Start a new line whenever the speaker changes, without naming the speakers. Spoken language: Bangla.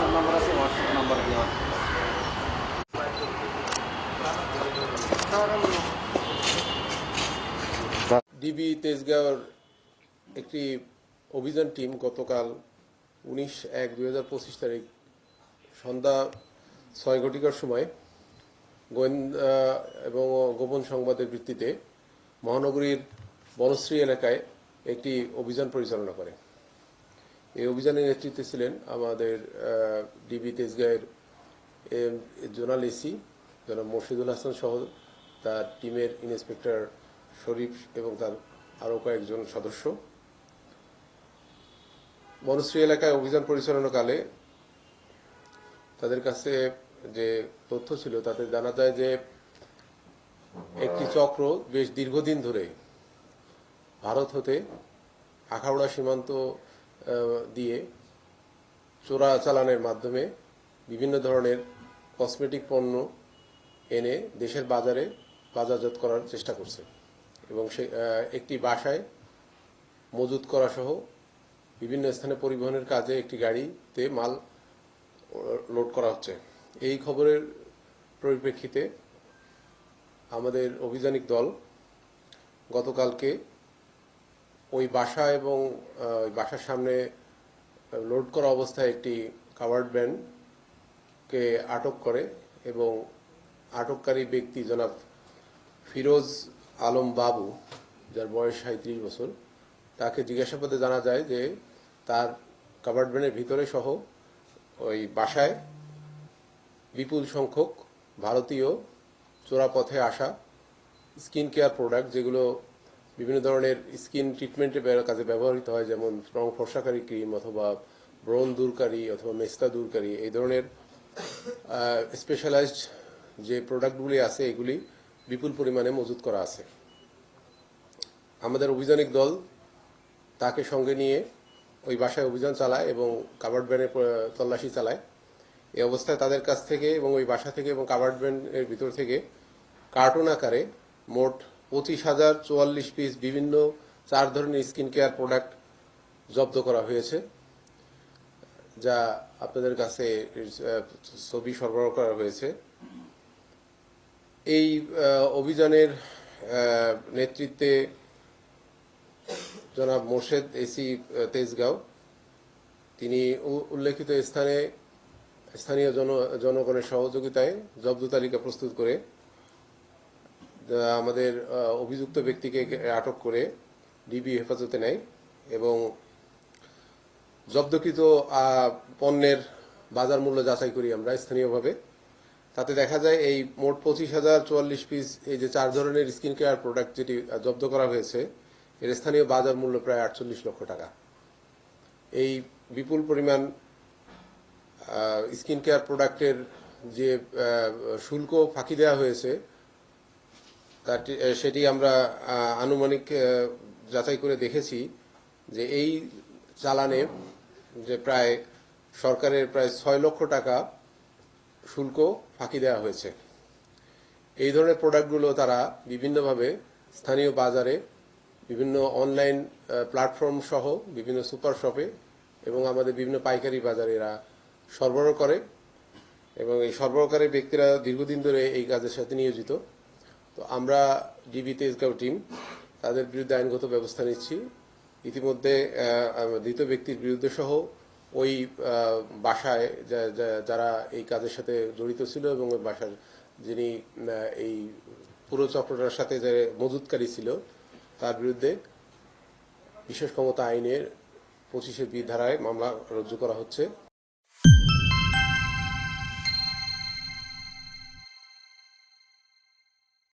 হোয়াটসঅ্যাপ নাম্বার আছে হোয়াটসঅ্যাপ নাম্বার দেওয়া
ডিবি তেজগাঁওর একটি অভিযান টিম গতকাল উনিশ এক দুই হাজার পঁচিশ তারিখ সন্ধ্যা ছয় ঘটিকার সময় গোয়েন্দা এবং গোপন সংবাদের ভিত্তিতে মহানগরীর বনশ্রী এলাকায় একটি অভিযান পরিচালনা করে। এই অভিযানের নেতৃত্বে ছিলেন আমাদের ডিবি তেজগাঁয়ের জোনাল এসি, জনাব মোর্শিদুল হাসান সহ তার টিমের ইন্সপেক্টর শরীফ এবং তার আরও কয়েকজন সদস্য। বনশ্রী এলাকায় অভিযান পরিচালনাকালে তাদের কাছে যে তথ্য ছিল, তাতে জানা যায় যে একটি চক্র বেশ দীর্ঘদিন ধরে ভারত হতে আখাউড়া সীমান্ত দিয়ে চোরা চালানের মাধ্যমে বিভিন্ন ধরনের কসমেটিক পণ্য এনে দেশের বাজারে বাজারজাত করার চেষ্টা করছে। এবং সে একটি বাসায় মজুত করা সহ বিভিন্ন স্থানে পরিবহনের কাজে একটি গাড়িতে মাল লোড করা হচ্ছে। এই খবরের পরিপ্রেক্ষিতে আমাদের অভিযানিক দল গতকালকে ওই বাসা এবং বাসার সামনে লোড করা অবস্থায় একটি কাভার্ড ভ্যানকে আটক করে এবং আটককারী ব্যক্তি জনাব ফিরোজ আলম বাবু, যার বয়স সাঁত্রিশ বছর, তাকে জিজ্ঞাসাবাদে জানা যায় যে তার কাভার্ড ভ্যানের ভিতরে সহ ওই বাসায় বিপুল সংখ্যক ভারতীয় চোরাপথে আসা স্কিন কেয়ার প্রোডাক্ট যেগুলো বিভিন্ন ধরনের স্কিন ট্রিটমেন্টের কাজে ব্যবহৃত হয়, যেমন রং ফর্সাকারী ক্রিম অথবা ব্রণ দূরকারী অথবা মেস্তা দূরকারী, এই ধরনের স্পেশালাইজড যে প্রোডাক্টগুলি আছে, এগুলি বিপুল পরিমাণে মজুত করা আছে। আমাদের অভিযানিক দল তাকে সঙ্গে নিয়ে ওই বাসায় অভিযান চালায় এবং কাভার্ড ভ্যানে তল্লাশি চালায়। এই অবস্থায় তাদের কাছ থেকে এবং ওই বাসা থেকে এবং কাভার্ড ভ্যানের ভিতর থেকে কার্টুন আকারে মোট পঁচিশ হাজার চুয়াল্লিশ পিস বিভিন্ন চার ধরনের স্কিন কেয়ার প্রোডাক্ট জব্দ করা হয়েছে, যা আপনাদের কাছে ছবি সরবরাহ করা হয়েছে। এই অভিযানের নেতৃত্বে জনাব মোর্শেদ এসি তেজগাঁও, তিনি উল্লেখিত স্থানে স্থানীয় জন, জনগণের সহযোগিতায় জব্দ তালিকা প্রস্তুত করে আমাদের অভিযুক্ত ব্যক্তিকে আটক করে ডিবি হেফাজতে নেয় এবং জব্দকৃত পণ্যের বাজার মূল্য যাচাই করি আমরা স্থানীয়ভাবে। তাতে দেখা যায় এই মোট পঁচিশ হাজার চুয়াল্লিশ পিস এই যে চার ধরনের স্কিন কেয়ার প্রোডাক্ট যেটি জব্দ করা হয়েছে, এর স্থানীয় বাজার মূল্য প্রায় আটচল্লিশ লক্ষ টাকা। এই বিপুল পরিমাণ স্কিন কেয়ার প্রোডাক্টের যে শুল্ক ফাঁকি দেওয়া হয়েছে সেটি আমরা আনুমানিক যাচাই করে দেখেছি যে এই চালানে যে প্রায় সরকারের প্রায় ছয় লক্ষ টাকা শুল্ক ফাঁকি দেওয়া হয়েছে। এই ধরনের প্রোডাক্টগুলো তারা বিভিন্নভাবে স্থানীয় বাজারে, বিভিন্ন অনলাইন প্ল্যাটফর্ম সহ বিভিন্ন সুপার শপে এবং আমাদের বিভিন্ন পাইকারি বাজারে এরা সরবরাহ করে এবং এই সরবরাহকারী ব্যক্তিরা দীর্ঘদিন ধরে এই কাজের সাথে নিয়োজিত। তো আমরা ডিবি তেজগাঁও টিম তাদের বিরুদ্ধে আইনগত ব্যবস্থা নিচ্ছি। ইতিমধ্যে ধৃত ব্যক্তির বিরুদ্ধে সহ ওই বাসায় যারা এই কাজের সাথে জড়িত ছিল এবং ওই বাসার যিনি এই পুরো চক্রটার সাথে যে মজুতকারী ছিল, তার বিরুদ্ধে বিশেষ ক্ষমতা আইনের পঁচিশে বি ধারায় মামলা রুজু করা হচ্ছে।